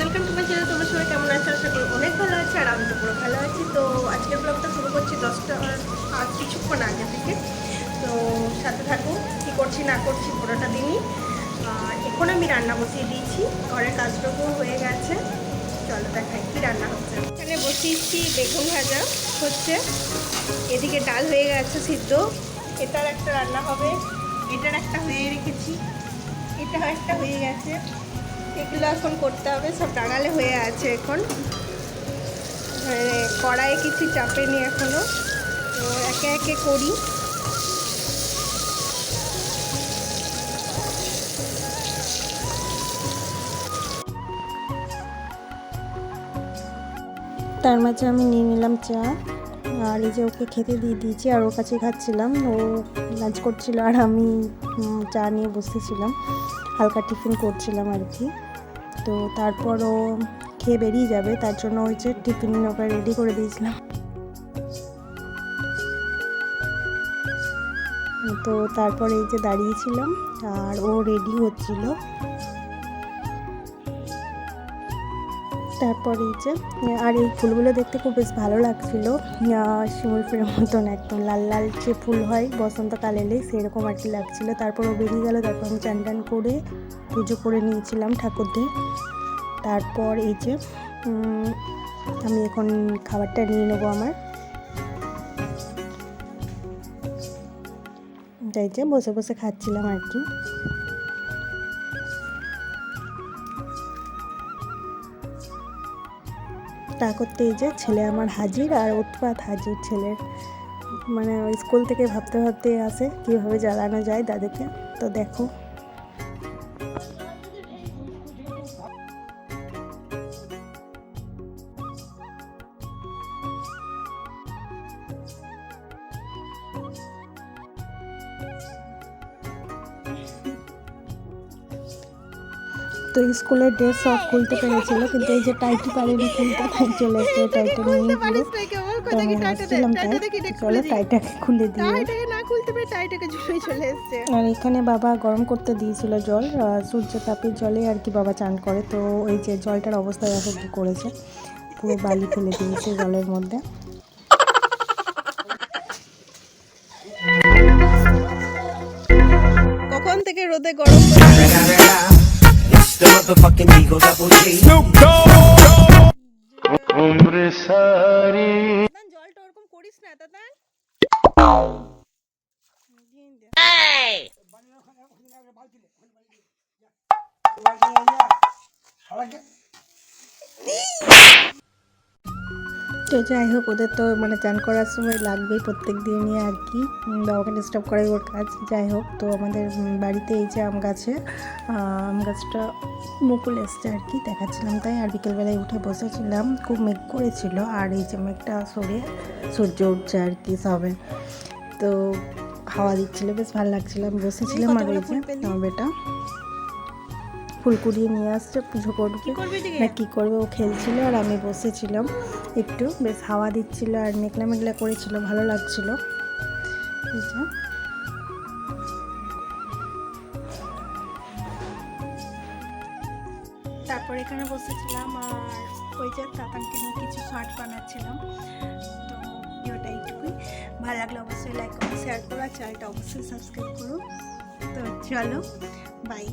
Welcome তোমার সবাই কেমন আছো? অনেক ভালো আছে আর আমি ভালো আছি। তো আজকের ব্লগটা শুরু করছি দশটা আর কিছুক্ষণ আগে থেকে। তো সাথে থাকো, কী করছি, না করছি, পুরোটা দিনই। এখন আমি রান্না বসিয়ে দিয়েছি। ঘরের কাজটুকু হয়ে গেছে। চলো দেখাই কী রান্না হচ্ছে। এখানে বসিয়েছি বেগুন ভাজা হচ্ছে। এদিকে ডাল হয়ে গেছে সিদ্ধ। এটার একটা রান্না হবে। এটার একটা হয়ে রেখেছি। এটা একটা হয়ে গেছে। এগুলো এখন করতে হবে, সব টাঙালে হয়ে আছে এখন। কড়াইয়ে কিছু চাপেনি এখনও তো একে একে করি। তার মাঝে আমি নিয়ে নিলাম চা। আর এই যে ওকে খেতে দিয়ে দিয়েছি আর ওর কাছে খাচ্ছিলাম। ও লাঞ্চ করছিল আর আমি চা নিয়ে বসেছিলাম। হালকা টিফিন করছিলাম আর কি। তো তারপর ও খেয়ে বেরিয়ে যাবে, তার জন্য ওই যে টিফিন ওকে রেডি করে দিয়েছিলাম। তো তারপর এই যে দাঁড়িয়েছিলাম আর ও রেডি হচ্ছিল। তারপর এই যে আর এই ফুলগুলো দেখতে খুব বেশ ভালো লাগছিল। শিমুল ফুলের মতন একদম লাল লাল যে ফুল হয় বসন্তকাল এলে সেরকম আর কি লাগছিল। তারপর ও বেরিয়ে গেল, তারপর আমি চান টান করে পুজো করে নিয়েছিলাম ঠাকুরদের। তারপর এই যে আমি এখন খাবারটা নিয়ে নেব আমার। তাই যে বসে বসে খাচ্ছিলাম আর কি। তা করতে যে ছেলে আমার হাজির আর উৎপাত হাজির ছেলের। মানে স্কুল থেকে ভাবতে ভাবতে আসে, কীভাবে জ্বালানো যায় দাদাকে তো দেখো। তো স্কুলের ড্রেস সব খুলতে পেরেছিল কিন্তু এই যে টাইটি পারেনি খুলতে তাই চলে এসে টাইটা নিয়ে পুরো তাই। চলো টাইটাকে খুলে দিয়ে টাইটাকে না খুলতে পেরে টাইটাকে ঝুলে চলে এসছে। আর এখানে বাবা গরম করতে দিয়েছিল জল সূর্য তাপের জলে আর কি বাবা চান করে। তো এই যে জলটার অবস্থা দেখো কি করেছে। পুরো বালি ফেলে দিয়েছে জলের মধ্যে। কখন থেকে রোদে গরম motherfucking Eagles, double G. Snoop Dogg! জলটা ওরকম করিস না তো যাই হোক ওদের তো মানে চান করার সময় লাগবেই প্রত্যেক দিনই আর কি। বাবাকে ডিস্টার্ব করাই ওর কাজ। যাই হোক তো আমাদের বাড়িতে এই যে আম গাছে আম গাছটা মুকুল এসছে আর কি দেখাচ্ছিলাম তাই। আর বিকেলবেলায় উঠে বসেছিলাম খুব মেঘ করেছিল। আর এই যে মেঘটা সরে সূর্য উঠছে আর কি সবে। তো হাওয়া দিচ্ছিল বেশ ভালো লাগছিল। আমি বসেছিলাম আর এই যে আমার বেটা ফুল কুড়িয়ে নিয়ে আসছে পুজো করবে। না কী করবে? ও খেলছিল আর আমি বসেছিলাম একটু। বেশ হাওয়া দিচ্ছিল আর মেঘলা মেঘলা করেছিল ভালো লাগছিল। যে। তারপর এখানে বসেছিলাম আর ওই যে তাতানকে নিয়ে কিছু শর্ট বানাচ্ছিলাম। তো ভিডিওটা এইটুকুই। ভালো লাগলে অবশ্যই লাইক করো শেয়ার করো আর চ্যানেলটা অবশ্যই সাবস্ক্রাইব করো। তো চলো বাই